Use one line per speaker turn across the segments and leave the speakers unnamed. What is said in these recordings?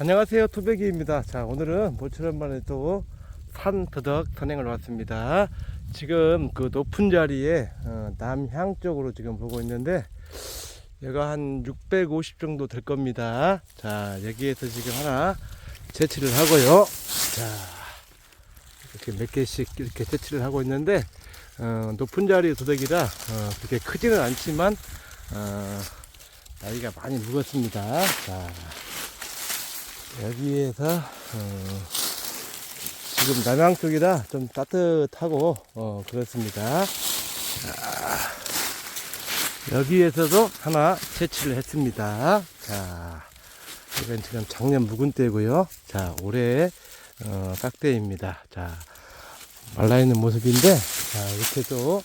안녕하세요. 토백이입니다. 자 오늘은 모처럼 만에 또 산더덕 선행을 왔습니다. 지금 그 높은 자리에 어, 남향 쪽으로 지금 보고 있는데 여기가 한 650 정도 될 겁니다. 자 여기에서 지금 하나 채취를 하고요. 자 이렇게 몇 개씩 이렇게 채취를 하고 있는데 어, 높은 자리 도덕이라 어, 그렇게 크지는 않지만 어, 나이가 많이 묵었습니다. 자 여기에서 어, 지금 남양 쪽이라 좀 따뜻하고 어, 그렇습니다. 자, 여기에서도 하나 채취를 했습니다. 자, 이건 지금 작년 묵은 때고요. 자, 올해 어, 깍대입니다. 자, 말라 있는 모습인데 자, 이렇게 또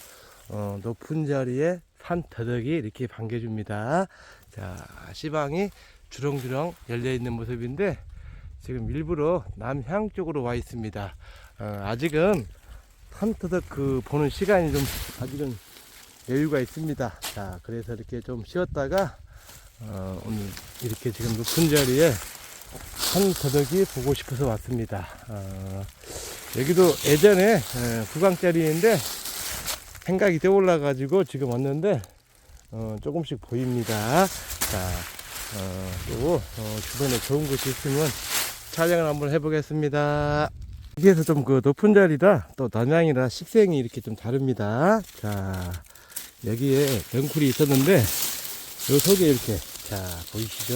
어, 높은 자리에 산 더덕이 이렇게 반겨줍니다. 자, 시방이 주렁주렁 열려 있는 모습인데 지금 일부러 남향 쪽으로 와 있습니다. 어, 아직은 산더덕 그 보는 시간이 좀 아직은 여유가 있습니다. 자, 그래서 이렇게 좀 쉬었다가 어, 오늘 이렇게 지금 높은 자리에 산더덕이 보고 싶어서 왔습니다. 어, 여기도 예전에 에, 구강짜리인데 생각이 떠올라 가지고 지금 왔는데 어, 조금씩 보입니다. 자, 어, 또 어, 주변에 좋은 곳이 있으면 촬영을 한번 해보겠습니다. 여기에서 좀 그 높은 자리라 또 남양이라 식생이 이렇게 좀 다릅니다. 자, 여기에 넝쿨이 있었는데 요 속에 이렇게 자 보이시죠?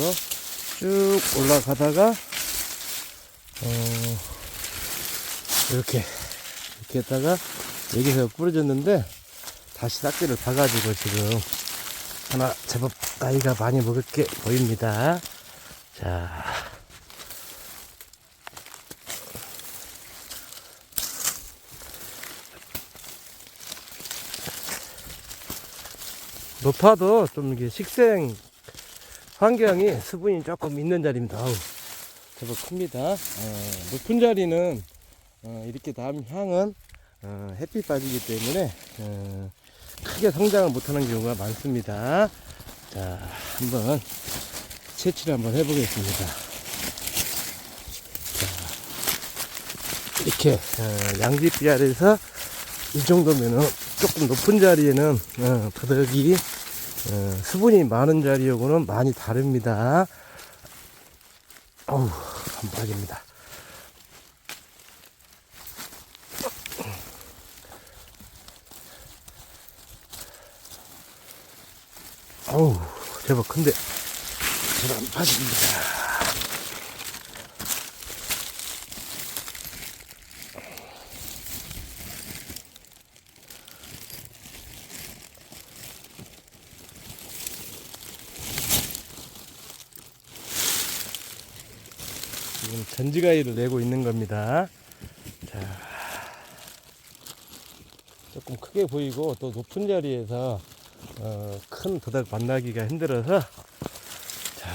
쭉 올라가다가 어, 이렇게 이렇게 했다가 여기서 부러졌는데 다시 싹지를 봐가지고 지금 하나 제법 나이가 많이 먹을 게 보입니다. 자. 높아도 좀 이게 식생 환경이 수분이 조금 있는 자리입니다. 아우, 제법 큽니다. 어, 높은 자리는 어, 이렇게 남향은 어, 햇빛 빠지기 때문에 어, 크게 성장을 못하는 경우가 많습니다. 자, 한번 채취를 한번 해보겠습니다. 자, 이렇게 어, 양지비 아래에서 이 정도면은 조금 높은 자리에는 어, 더덕이 어, 수분이 많은 자리하고는 많이 다릅니다. 어우, 한박입니다. 어우, 제법 큰데, 잘 안 빠집니다. 지금 전지가위를 내고 있는 겁니다. 자, 조금 크게 보이고 또 높은 자리에서 어, 큰 도닥 만나기가 힘들어서 자,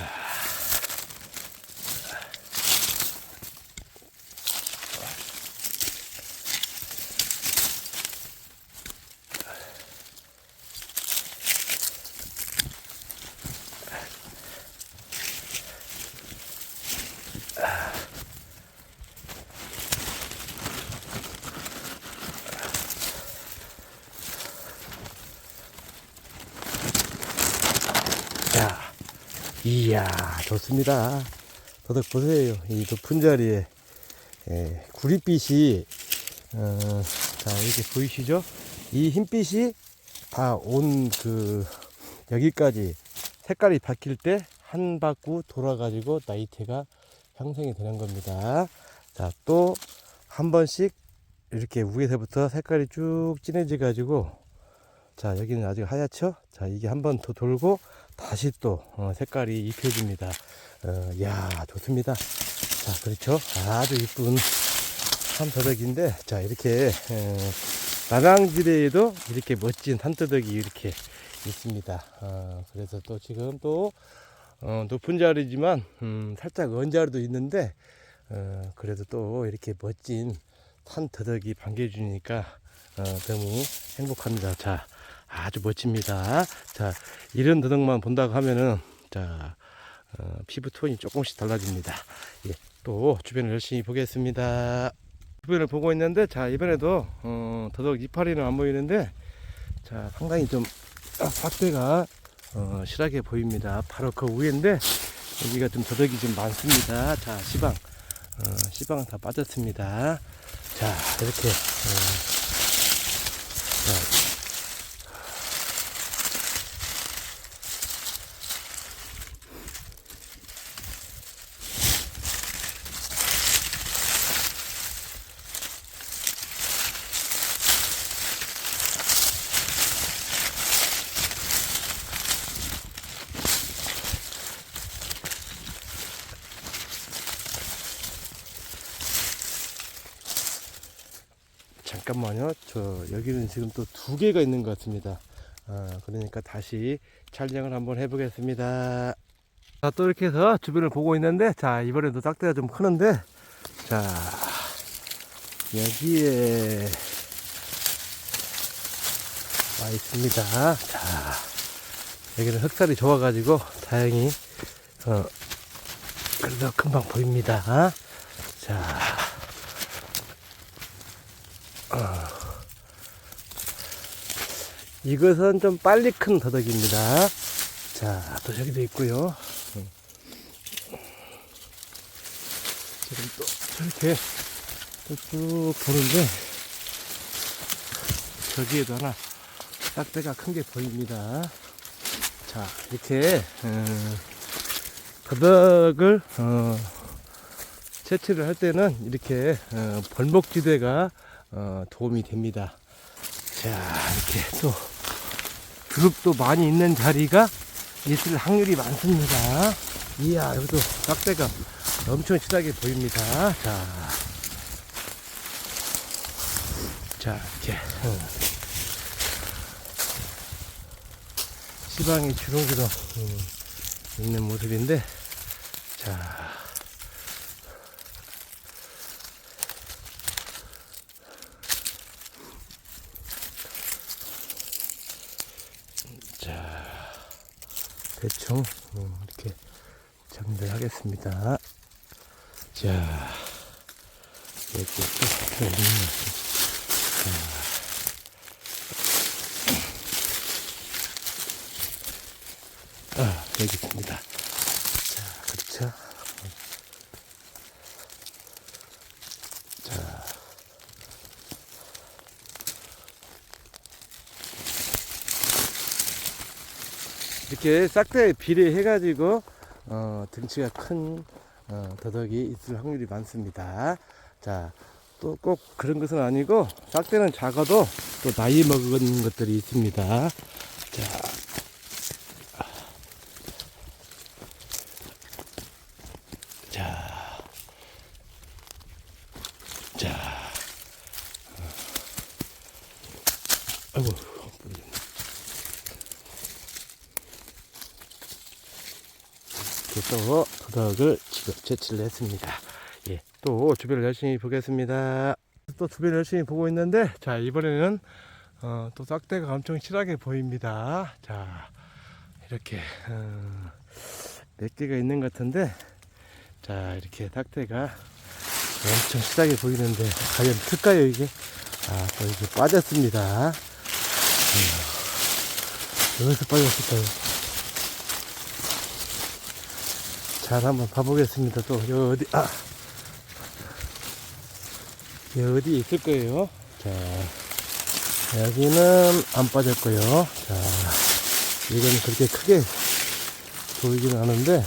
자, 이야, 좋습니다. 도덕 보세요. 이 높은 자리에, 예, 구릿빛이, 어, 자, 이렇게 보이시죠? 이 흰빛이 다 온 그, 여기까지 색깔이 바뀔 때 한 바퀴 돌아 가지고 나이테가 형성이 되는 겁니다. 자, 또 한 번씩 이렇게 위에서부터 색깔이 쭉 진해져 가지고 자 여기는 아직 하얗죠 자 이게 한 번 더 돌고 다시 또 어, 색깔이 입혀집니다. 어, 야 좋습니다. 자 그렇죠? 아주 이쁜 산더덕인데 자 이렇게 에, 남양지대에도 이렇게 멋진 산더덕이 이렇게 있습니다. 어, 그래서 또 지금 또 어, 높은 자리지만 음, 살짝 언 자리도 있는데 어, 그래도 또 이렇게 멋진 산더덕이 반겨주니까 어, 너무 행복합니다. 자 아주 멋집니다. 자, 이런 더덕만 본다고 하면은, 자, 어, 피부 톤이 조금씩 달라집니다. 예, 또 주변을 열심히 보겠습니다. 주변을 보고 있는데 자 이번에도 어, 더더욱 이파리는 안 보이는데 자 상당히 좀 아, 삭대가 어, 실하게 보입니다. 바로 그 위인데 여기가 좀 더덕이 좀 많습니다. 자 시방 어, 시방 다 빠졌습니다. 자 이렇게 어, 자, 잠깐만요. 저 여기는 지금 또 두 개가 있는 것 같습니다. 아, 그러니까 다시 촬영을 한번 해보겠습니다. 자, 또 이렇게 해서 주변을 보고 있는데, 자, 이번에도 딱대가 좀 크는데, 자, 여기에 와 있습니다. 자, 여기는 흑살이 좋아가지고, 다행히, 어, 그래도 금방 보입니다. 자, 이것은 좀 빨리 큰 더덕입니다. 자, 또 저기도 있고요. 음. 지금 또 저렇게 또 쭉 보는데 저기에도 하나 싹대가 큰 게 보입니다. 자, 이렇게 음, 더덕을 어, 채취를 할 때는 이렇게 어, 벌목지대가 어, 도움이 됩니다. 자, 이렇게 또 그룹도 많이 있는 자리가 있을 확률이 많습니다. 이야, 여기도 깍대가 엄청 실하게 보입니다. 자, 자, 이렇게. 어. 시방이 주렁주렁 음, 있는 모습인데, 자, 자, 대충 음, 이렇게 정리를 하겠습니다. 자, 여기 또 아, 여기 있습니다. 자, 그렇죠. 자, 이렇게 싹다에 비례해가지고 어, 등치가 큰 어, 더덕이 있을 확률이 많습니다. 자, 또 꼭 그런 것은 아니고 싹대는 작아도 또 나이 먹은 것들이 있습니다. 자, 자, 자, 아이고. 이렇게 또 도덕을 지금 채취를 했습니다. 예, 또 주변을 열심히 보겠습니다. 또 주변을 열심히 보고 있는데, 자, 이번에는 어, 또 싹대가 엄청 실하게 보입니다. 자, 이렇게, 어, 몇 개가 있는 것 같은데, 자, 이렇게 싹대가 엄청 실하게 보이는데, 과연 틀까요, 이게? 아, 또 이게 빠졌습니다. 음, 어디서 빠졌을까요? 잘 한번 봐보겠습니다. 또 여기 어디 아 어디 있을 거예요. 자 여기는 안 빠졌고요. 자 이건 그렇게 크게 보이지는 않은데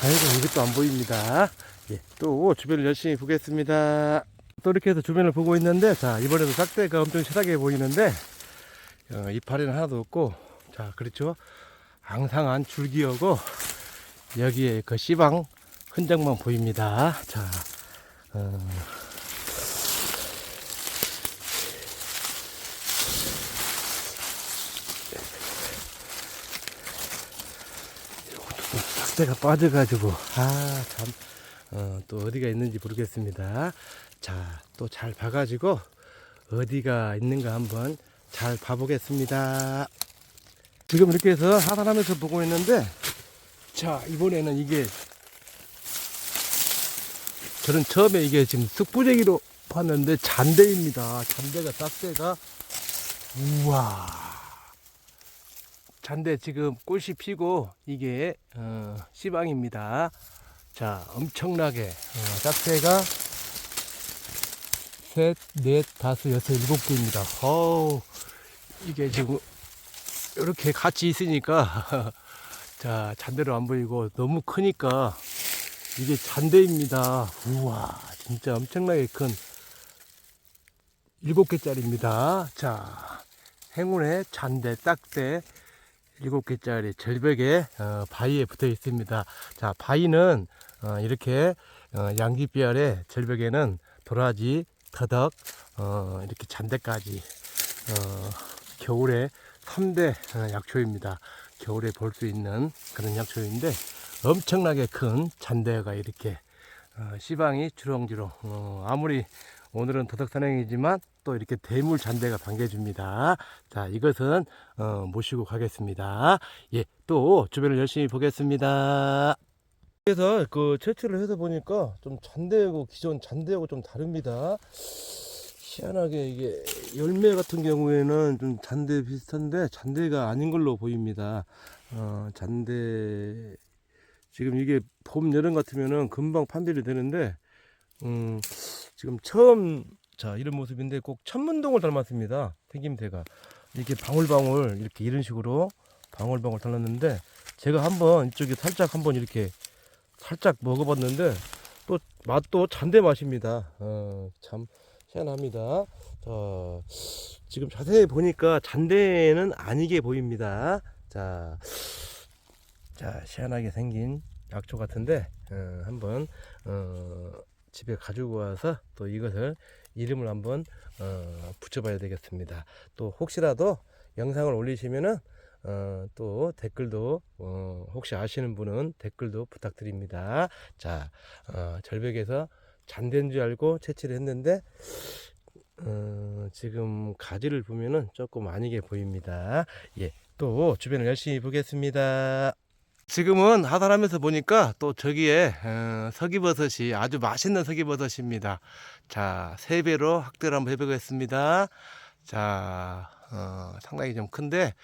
아이고 이것도 안 보입니다. 예, 또 주변을 열심히 보겠습니다. 또 이렇게 해서 주변을 보고 있는데 자 이번에도 싹대가 엄청 실하게 보이는데 어, 이파리는 하나도 없고 자 그렇죠. 앙상한 줄기여고 여기에 그 씨방 흔적만 보입니다. 자, 어, 싹대가 빠져가지고 아 참 어, 또 어디가 있는지 모르겠습니다. 자, 또 잘 봐가지고 어디가 있는가 한번 잘 봐보겠습니다. 지금 이렇게 해서 하산하면서 보고 있는데, 자, 이번에는 이게, 저는 처음에 이게 지금 쑥부재기로 봤는데 잔대입니다. 잔대가 딱대가, 우와. 잔대 지금 꽃이 피고 이게 어, 씨방입니다. 자, 엄청나게 어, 짝대가 셋, 넷, 다섯, 여섯, 일곱 개입니다. 어우, 이게 지금 이렇게 같이 있으니까 자 잔대로 안 보이고 너무 크니까 이게 잔대입니다. 우와, 진짜 엄청나게 큰 일곱 개짜리입니다. 자, 행운의 잔대, 딱대 일곱 개짜리 절벽에 어, 바위에 붙어 있습니다. 자, 바위는 어, 이렇게 어, 양귀비알의 절벽에는 도라지, 터덕, 어, 이렇게 잔대까지 어, 겨울에 3대 어, 약초입니다. 겨울에 볼 수 있는 그런 약초인데 엄청나게 큰 잔대가 이렇게 어, 시방이 주렁주렁 어, 아무리 오늘은 도덕산행이지만 또 이렇게 대물 잔대가 반겨줍니다. 자, 이것은 어, 모시고 가겠습니다. 예, 또 주변을 열심히 보겠습니다. 그래서 그 채취를 해서 보니까 좀 잔대하고 기존 잔대하고 좀 다릅니다. 희한하게 이게 열매 같은 경우에는 좀 잔대 비슷한데 잔대가 아닌 걸로 보입니다. 어, 잔대 지금 이게 봄 여름 같으면은 금방 판별이 되는데 음, 지금 처음 자 이런 모습인데 꼭 천문동을 닮았습니다. 생김새가 이렇게 방울방울 이렇게 이런 식으로 방울방울 닮았는데 제가 한번 이쪽에 살짝 한번 이렇게 살짝 먹어봤는데 또 맛도 잔대 맛입니다. 어, 참 희한합니다. 자, 지금 자세히 보니까 잔대는 아니게 보입니다. 자, 자 희한하게 생긴 약초 같은데 어, 한번 어, 집에 가지고 와서 또 이것을 이름을 한번 어, 붙여봐야 되겠습니다. 또 혹시라도 영상을 올리시면은 어, 또 댓글도 어, 혹시 아시는 분은 댓글도 부탁드립니다. 자 어, 절벽에서 잔대인 줄 알고 채취를 했는데 어, 지금 가지를 보면은 조금 아니게 보입니다. 예, 또 주변을 열심히 보겠습니다. 지금은 하산하면서 보니까 또 저기에 어, 서기버섯이 아주 맛있는 서기버섯입니다. 자, 세 배로 확대를 한번 해보겠습니다. 자, 어, 상당히 좀 큰데,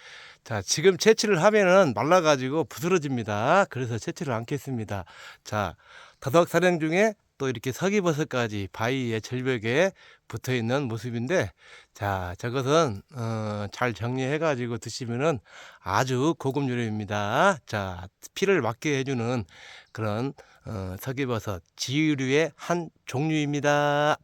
자, 지금 채취를 하면은 말라가지고 부스러집니다. 그래서 채취를 않겠습니다. 자, 더덕 사냥 중에 또 이렇게 서기버섯까지 바위의 절벽에 붙어 있는 모습인데, 자, 저것은, 어, 잘 정리해 가지고 드시면은 아주 고급 요리입니다. 자, 피를 막게 해주는 그런, 어, 서기버섯 지유류의 한 종류입니다.